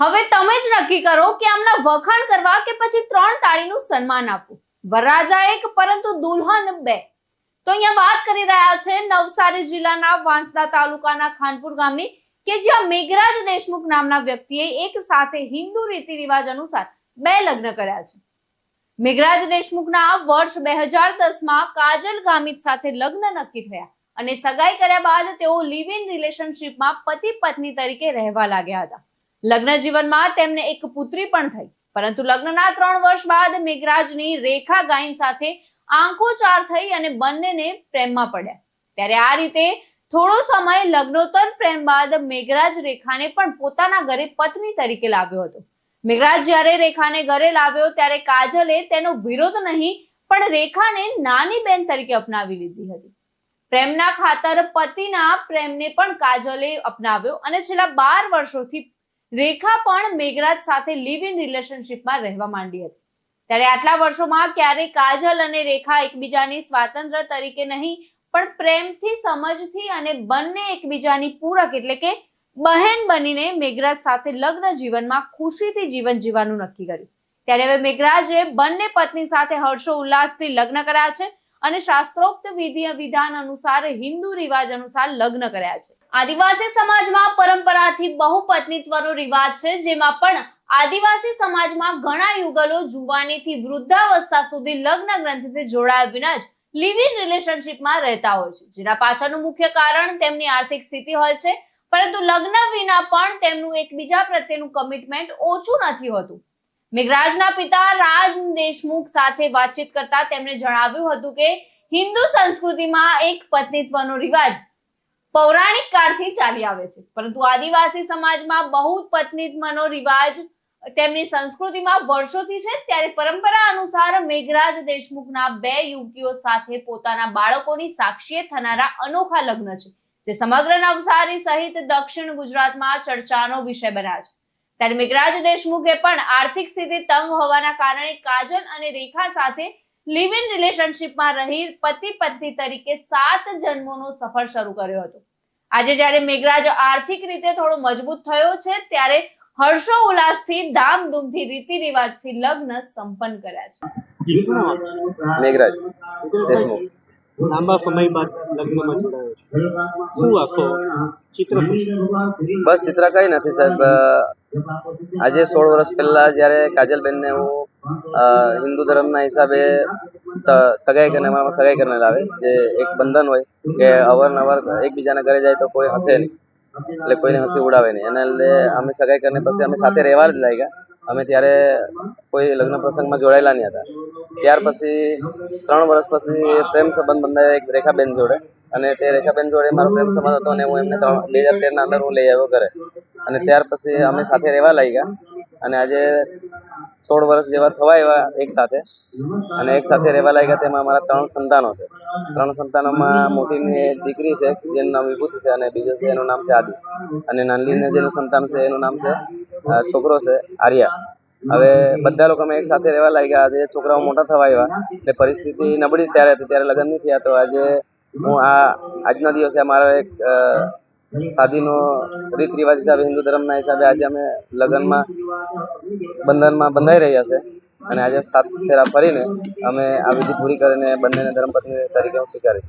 હવે તમે જ નક્કી કરો કે આમના વખાણ કરવા કે પછી ત્રણ તાળીનું સન્માન આપવું. વરરાજા એક, પરંતુ દુલ્હન બે. તો અહીંયા વાત કરી રહ્યા છે નવસારી જિલ્લાના વાંસદા તાલુકાના ખાનપુર ગામની, કે જ્યાં મેઘરાજ દેશમુખ નામના વ્યક્તિએ એક સાથે હિન્દુ રીતિ રિવાજ અનુસાર બે લગ્ન કર્યા છે. મેઘરાજ દેશમુખના વર્ષ બે હજાર દસમાં કાજલ ગામિત સાથે લગ્ન નક્કી થયા અને સગાઈ કર્યા બાદ તેઓ લિવ ઇન રિલેશનશિપમાં પતિ પત્ની તરીકે રહેવા લાગ્યા હતા. લગ્ન જીવનમાં તેમને એક પુત્રી પણ થઈ. પરંતુ લગ્નના ત્રણ વર્ષ બાદ મેઘરાજની રેખા ગાયન સાથે આંખો ચાર થઈ અને બંનેને પ્રેમમાં પડ્યા. ત્યારે આ રીતે થોડો સમય લગ્નોત્તર પ્રેમ બાદ મેઘરાજ રેખાને પણ પોતાના ઘરે પત્ની તરીકે લાવ્યો હતો. મેઘરાજ જ્યારે રેખાને ઘરે લાવ્યો ત્યારે કાજલે તેનો વિરોધ નહીં, પણ રેખાને નાની બેન તરીકે અપનાવી લીધી હતી. પ્રેમના ખાતર પતિના પ્રેમને પણ કાજલે અપનાવ્યો અને છેલ્લા બાર વર્ષોથી રેખા પણ મેઘરાજ સાથે લિવ ઇન રિલેશનશિપમાં રહેવા માંડી હતી. ત્યારે આટલા વર્ષોમાં ક્યારેય કાજલ અને રેખા એકબીજાની સ્વાતંત્ર્ય તરીકે નહીં, પણ પ્રેમથી, સમજથી અને બંને એકબીજાની પૂરક એટલે કે બહેન બનીને મેઘરાજ સાથે લગ્ન જીવનમાં ખુશીથી જીવન જીવવાનું નક્કી કર્યું. ત્યારે હવે મેઘરાજે બંને પત્ની સાથે હર્ષો ઉલ્લાસથી લગ્ન કર્યા છે અને શાસ્ત્રોક્ત વિધિ વિધાન અનુસાર, હિન્દુ રિવાજ અનુસાર લગ્ન કર્યા છે. આદિવાસી સમાજમાં પરંપરાથી બહુપત્નીત્વનો રિવાજ છે, જેમાં પણ આદિવાસી સમાજમાં ઘણા યુગલો જુવાનીથી વૃદ્ધાવસ્થા સુધી લગ્ન ગ્રંથથી જોડાયા વિના જ લિવ ઇન રિલેશનશિપમાં રહેતા હોય છે. જેના પાછળનું મુખ્ય કારણ તેમની આર્થિક સ્થિતિ હોય છે, પરંતુ લગ્ન વિના પણ તેમનું એકબીજા પ્રત્યેનું કમિટમેન્ટ ઓછું નથી હોતું. મેઘરાજના પિતા રાજ દેશમુખ સાથે વાતચીત કરતા તેમણે જણાવ્યું હતું કે હિન્દુ સંસ્કૃતિમાં એક પત્નીત્વનો રિવાજ પૌરાણિક કાળથી ચાલી આવે છે. પરંતુ આદિવાસી સમાજમાં બહુ પત્નીત્વનો રિવાજ તેમની સંસ્કૃતિમાં વર્ષોથી છે. ત્યારે પરંપરા અનુસાર મેઘરાજ દેશમુખના બે યુવતીઓ સાથે પોતાના બાળકોની સાક્ષીએ થનારા અનોખા લગ્ન છે, જે સમગ્ર નવસારી સહિત દક્ષિણ ગુજરાતમાં ચર્ચાનો વિષય બન્યા છે. ત્યારે મેઘરાજ દેશમુખે પણ આર્થિક સ્થિતિ તંગ હોવાના કારણે કાજલ અને રેખા સાથે લિવ ઇન રિલેશનશિપમાં રહી પતિ પત્ની તરીકે સાત જન્મોનો સફર શરૂ કર્યો હતો. આજે જ્યારે મેઘરાજ આર્થિક રીતે થોડો મજબૂત થયો છે, ત્યારે હર્ષો ઉલ્લાસથી ધામધૂમથી રીતિ રિવાજથી લગ્ન સંપન્ન કર્યા છે. મેઘરાજ દેશમુખ. લાંબા સમય બાદ લગ્નમાં જોડાયો શું આખો ચિત્ર બસ ચિત્ર કઈ નથી સાહેબ. આજે સોળ વર્ષ પહેલા જ્યારે કાજલબેનને હું હિન્દુ ધર્મના હિસાબે સગાઈ કરીને સગાઈ કરીને લાવે, જે એક બંધન હોય કે અવારનવાર એકબીજાના ઘરે જાય તો કોઈ હસે નહીં. એટલે કોઈને હસી ઉડાવે નહીં. એના લીધે અમે સગાઈ કરીને પછી અમે સાથે રહેવા જ લાગ્યા. અમે ત્યારે કોઈ લગ્ન પ્રસંગમાં જોડાયેલા નહીં હતા. ત્યાર પછી ત્રણ વર્ષ પછી પ્રેમ સંબંધ બંધાયો એક રેખાબેન જોડે. અને તે રેખાબેન જોડે મારો પ્રેમ સંબંધ હતો અને હું એમને ત્રણ બે હજાર તેરના અંદર હું લઈ આવ્યો ઘરે. અને ત્યાર પછી અમે સાથે રહેવા લાગ્યા. અને આજે સોળ વર્ષ જેવા થવા એવા એક સાથે. અને એક સાથે રહેવા લાગ્યા તેમાં અમારા ત્રણ સંતાનો છે. ત્રણ સંતાનોમાં મોટીની દીકરી છે, જેનું નામ વિભૂતિ છે અને બીજો છે, એનું નામ છે આદિ. અને નાનલીને જેનું સંતાન છે, એનું નામ છે છોકરો છે, આર્યા. હવે બધા લોકો અમે એક સાથે રહેવા લાગ્યા. આજે છોકરાઓ મોટા થવા આવ્યા. એટલે પરિસ્થિતિ નબળી ત્યારે હતી, ત્યારે લગ્ન નહીં થયા. તો આજે હું આ, આજના દિવસે અમારો એક શાદીનો રીત રિવાજ હિસાબે, હિન્દુ ધર્મના હિસાબે આજે અમે લગ્નમાં, બંધનમાં બંધાઈ રહ્યા છે. અને આજે સાત ફેરા ફરીને અમે આ વિધિ પૂરી કરીને બંનેને ધર્મપત્ની તરીકે હું સ્વીકારી